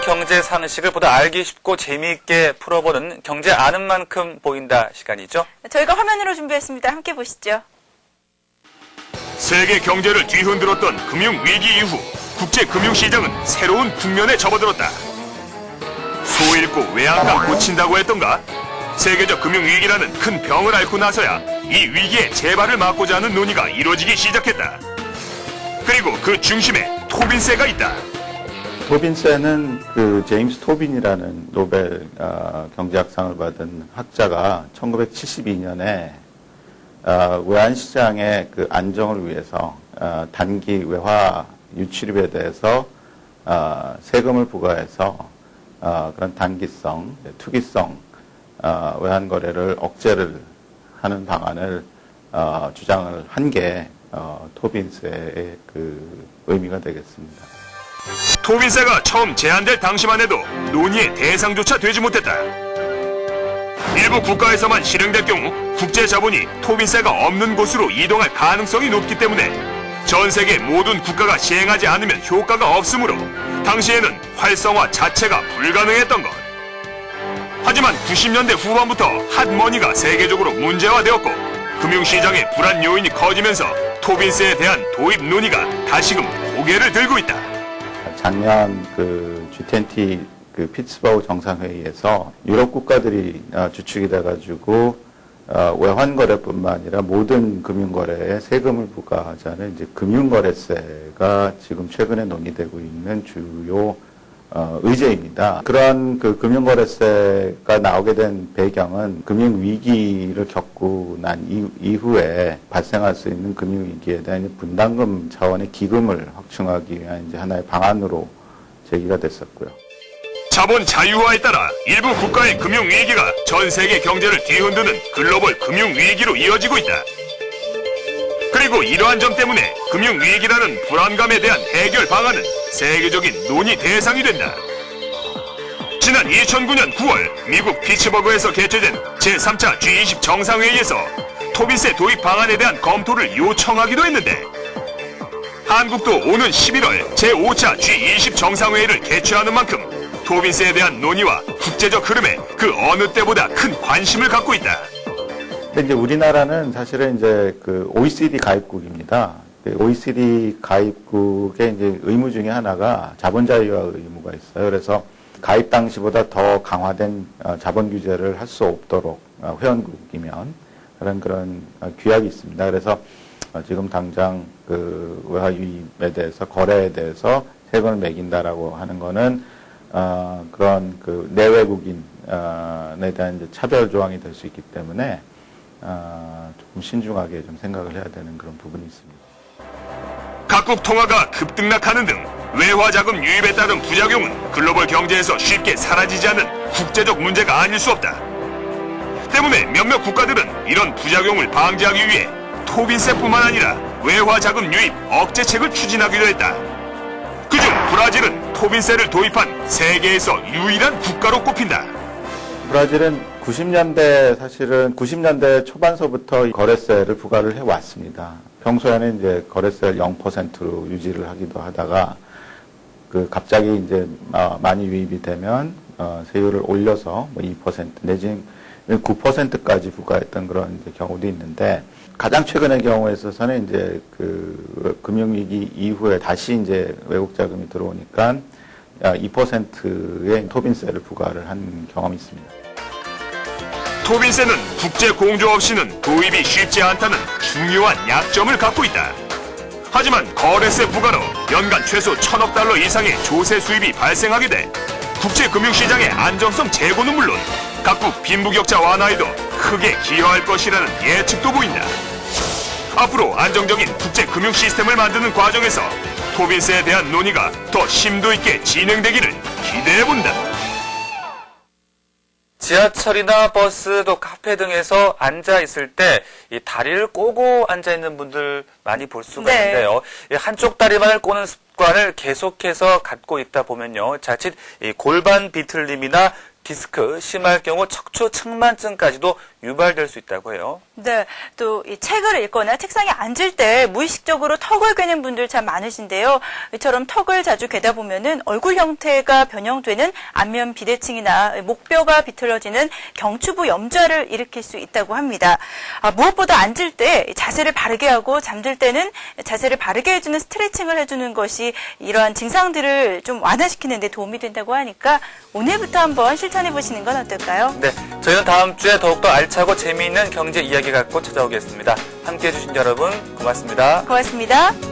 경제 상식을 보다 알기 쉽고 재미있게 풀어보는 경제 아는 만큼 보인다 시간이죠. 저희가 화면으로 준비했습니다. 함께 보시죠. 세계 경제를 뒤흔들었던 금융 위기 이후 국제 금융 시장은 새로운 국면에 접어들었다. 소 잃고 외양간 고친다고 했던가? 세계적 금융 위기라는 큰 병을 앓고 나서야 이 위기의 재발을 막고자 하는 논의가 이루어지기 시작했다. 그리고 그 중심에 토빈세가 있다. 토빈세는 그 제임스 토빈이라는 노벨 어, 경제학상을 받은 학자가 1972년에 어, 외환시장의 그 안정을 위해서 어, 단기 외화 유출입에 대해서 어, 세금을 부과해서 어, 그런 단기성, 투기성 어, 외환 거래를 억제를 하는 방안을 어, 주장을 한게 어, 토빈세의 그 의미가 되겠습니다. 토빈세가 처음 제안될 당시만 해도 논의의 대상조차 되지 못했다. 일부 국가에서만 실행될 경우 국제 자본이 토빈세가 없는 곳으로 이동할 가능성이 높기 때문에 전 세계 모든 국가가 시행하지 않으면 효과가 없으므로 당시에는 활성화 자체가 불가능했던 것. 하지만 90년대 후반부터 핫머니가 세계적으로 문제화되었고 금융시장의 불안 요인이 커지면서 토빈세에 대한 도입 논의가 다시금 고개를 들고 있다. 작년 그 G20 그 피츠버그 정상회의에서 유럽 국가들이 어, 주축이 돼가지고 어, 외환 거래뿐만 아니라 모든 금융 거래에 세금을 부과하자는 이제 금융거래세가 지금 최근에 논의되고 있는 주요 어, 의제입니다. 그러한 그 금융거래세가 나오게 된 배경은 금융위기를 겪고 난 이- 이후에 발생할 수 있는 금융위기에 대한 분담금 차원의 기금을 확충하기 위한 이제 하나의 방안으로 제기가 됐었고요. 자본 자유화에 따라 일부 국가의 금융 위기가 전 세계 경제를 뒤흔드는 글로벌 금융 위기로 이어지고 있다. 그리고 이러한 점 때문에 금융 위기라는 불안감에 대한 해결 방안은 세계적인 논의 대상이 된다. 지난 2009년 9월 미국 피츠버그에서 개최된 제3차 G20 정상회의에서 토비세 도입 방안에 대한 검토를 요청하기도 했는데 한국도 오는 11월 제5차 G20 정상회의를 개최하는 만큼 토빈세에 대한 논의와 국제적 흐름에 그 어느 때보다 큰 관심을 갖고 있다. 근데 이제 우리나라는 사실은 이제 그 OECD 가입국입니다. 그 OECD 가입국의 이제 의무 중에 하나가 자본 자유화 의무가 있어요. 그래서 가입 당시보다 더 강화된 어, 자본 규제를 할 수 없도록 어, 회원국이면 그런 그런 어, 규약이 있습니다. 그래서 어, 지금 당장 그 외화 유입에 대해서 거래에 대해서 세금을 매긴다라고 하는 거는 어, 그런 그 내외국인에 대한 차별 조항이 될 수 있기 때문에 어, 조금 신중하게 좀 생각을 해야 되는 그런 부분이 있습니다. 각국 통화가 급등락하는 등 외화 자금 유입에 따른 부작용은 글로벌 경제에서 쉽게 사라지지 않는 국제적 문제가 아닐 수 없다. 때문에 몇몇 국가들은 이런 부작용을 방지하기 위해 토빈세뿐만 아니라 외화 자금 유입 억제책을 추진하기도 했다. 그중 브라질은 토빈세를 도입한 세계에서 유일한 국가로 꼽힌다. 브라질은 90년대 사실은 90년대 초반서부터 이 거래세를 부과를 해 왔습니다. 평소에는 이제 거래세를 0%로 유지를 하기도 하다가 그 갑자기 이제 어, 많이 유입이 되면 어, 세율을 올려서 뭐2% 내지 9%까지 부과했던 그런 경우도 있는데 가장 최근의 경우에 있어서는 이제 그 금융위기 이후에 다시 이제 외국 자금이 들어오니까 2%의 토빈세를 부과를 한 경험이 있습니다. 토빈세는 국제 공조 없이는 도입이 쉽지 않다는 중요한 약점을 갖고 있다. 하지만 거래세 부과로 연간 최소 천억 달러 이상의 조세 수입이 발생하게 돼 국제 금융시장의 안정성 제고는 물론 각국 빈부격차 완화에도 크게 기여할 것이라는 예측도 보인다. 앞으로 안정적인 국제 금융 시스템을 만드는 과정에서 토빈세에 대한 논의가 더 심도 있게 진행되기를 기대해 본다. 지하철이나 버스 또 카페 등에서 앉아 있을 때 이 다리를 꼬고 앉아 있는 분들 많이 볼 수가 네. 있는데요. 이 한쪽 다리만을 꼬는 습관을 계속해서 갖고 있다 보면요. 자칫 이 골반 비틀림이나 디스크, 심할 경우 척추 측만증까지도 유발될 수 있다고 해요. 네, 또 이 책을 읽거나 책상에 앉을 때 무의식적으로 턱을 괴는 분들 참 많으신데요. 이처럼 턱을 자주 괴다 보면은 얼굴 형태가 변형되는 안면 비대칭이나 목뼈가 비틀어지는 경추부 염좌를 일으킬 수 있다고 합니다. 아, 무엇보다 앉을 때 자세를 바르게 하고 잠들 때는 자세를 바르게 해주는 스트레칭을 해주는 것이 이러한 증상들을 좀 완화시키는 데 도움이 된다고 하니까 오늘부터 한번 실천해 보시는 건 어떨까요? 네, 저희는 다음 주에 더욱더 알차고 재미있는 경제 이야기 갖고 찾아오겠습니다. 함께 해주신 여러분 고맙습니다. 고맙습니다.